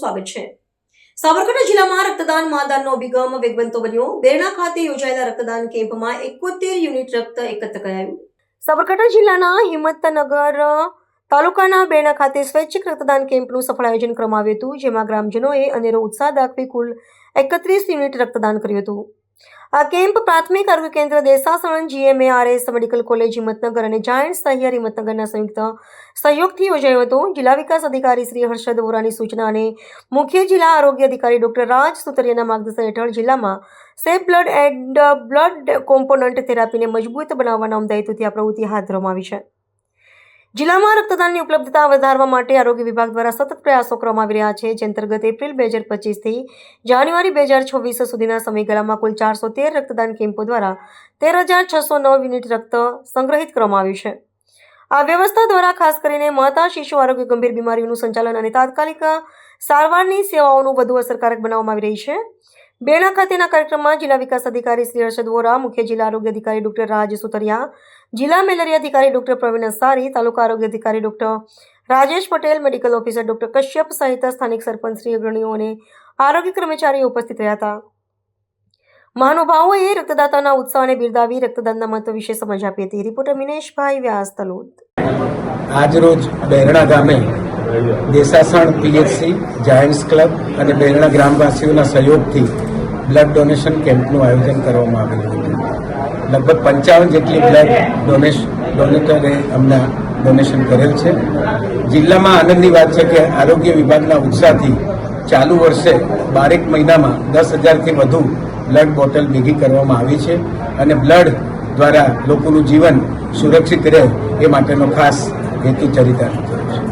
સ્વાગત છે. સાબરકાંઠા જિલ્લામાં રક્તદાન માદાનનો અભિગમ વેગવંતો બન્યો. બેરણા ખાતે યોજાયેલા રક્તદાન કેમ્પમાં એકોતેર યુનિટ રક્ત એકત્ર કરાયું. સાબરકાંઠા જિલ્લાના હિંમતનગર તાલુકાના બેરણા ખાતે સ્વૈચ્છિક રક્તદાન કેમ્પનું સફળ આયોજન કરવામાં આવ્યું હતું, જેમાં ગ્રામજનોએ અનેરો ઉત્સાહ દાખવી કુલ એકત્રીસ યુનિટ રક્તદાન કર્યું હતું. આ કેમ્પ પ્રાથમિક આરોગ્ય કેન્દ્ર Desasan, GMERS, medical college, Himmatnagar અને જાયન્ટ સહિયર હિંમતનગરના સંયુક્ત સહયોગથી યોજાયો હતો. જિલ્લા વિકાસ અધિકારી શ્રી હર્ષદ વોરાની સૂચના અને મુખ્ય જિલ્લા આરોગ્ય અધિકારી ડોક્ટર રાજ સુતરિયાના માર્ગદર્શન હેઠળ જિલ્લામાં safe blood and blood component થેરાપીને મજબૂત બનાવવાના હેતુથી આ પ્રવૃત્તિ હાથ ધરવામાં આવી છે. જિલ્લામાં રક્તદાનની ઉપલબ્ધતા વધારવા માટે આરોગ્ય વિભાગ દ્વારા સતત પ્રયાસો કરવામાં આવી રહ્યા છે, જે અંતર્ગત એપ્રિલ બે હજાર પચીસથી જાન્યુઆરી બે હજાર છવ્વીસ સુધીના સમયગાળામાં કુલ ચારસો તેર રક્તદાન કેમ્પો દ્વારા તેર હજાર છસો નવ યુનિટ રક્ત સંગ્રહિત કરવામાં આવ્યું છે. આ વ્યવસ્થા દ્વારા ખાસ કરીને માતા, શિશુ આરોગ્ય ગંભીર બીમારીઓનું સંચાલન અને તાત્કાલિક સારવારની સેવાઓનું વધુ અસરકારક બનાવવામાં આવી રહી છે. બેણા ખાતેના કાર્યક્રમમાં જિલ્લા વિકાસ અધિકારી શ્રી હર્ષદ વોરા, મુખ્ય જિલ્લા આરોગ્ય અધિકારી ડોક્ટર રાજ સુતરિયા, જિલ્લા મેલેરિયા અધિકારી ડોક્ટર પ્રવીણ અંસારી, તાલુકા આરોગ્ય અધિકારી doctor Rajesh Patel, medical officer doctor Kashyap સહિત સ્થાનિક સરપંચ શ્રી અગ્રણીઓ અને આરોગ્ય કર્મચારીઓ ઉપસ્થિત રહ્યા હતા. મહાનુભાવોએ રક્તદાતાના ઉત્સાહને બિરદાવી રક્તદાનના મહત્વ વિશે સમજ આપી હતી. રિપોર્ટર મિનેશભાઈ વ્યાસ તલોદ. આજરોજ બેરણા ગામે દેસાસણ પીએચસી જાયન્ટ્સ ક્લબ અને બેરણા ગ્રામવાસીઓના સહયોગથી બ્લડ ડોનેશન કેમ્પનું આયોજન કરવામાં આવેલું હતું. લગભગ પંચાવન જેટલી બ્લડ ડોનેશ ડોનેટરે અમને ડોનેશન કરેલ છે. જિલ્લામાં આનંદની વાત છે કે આરોગ્ય વિભાગના ઉત્સાહથી ચાલુ વર્ષે બારેક મહિનામાં દસ હજારથી વધુ બ્લડ બોટલ ભેગી કરવામાં આવી છે અને બ્લડ દ્વારા લોકોનું જીવન સુરક્ષિત રહે એ માટેનો ખાસ હેતુ ચરિતાર્થ થયો છે.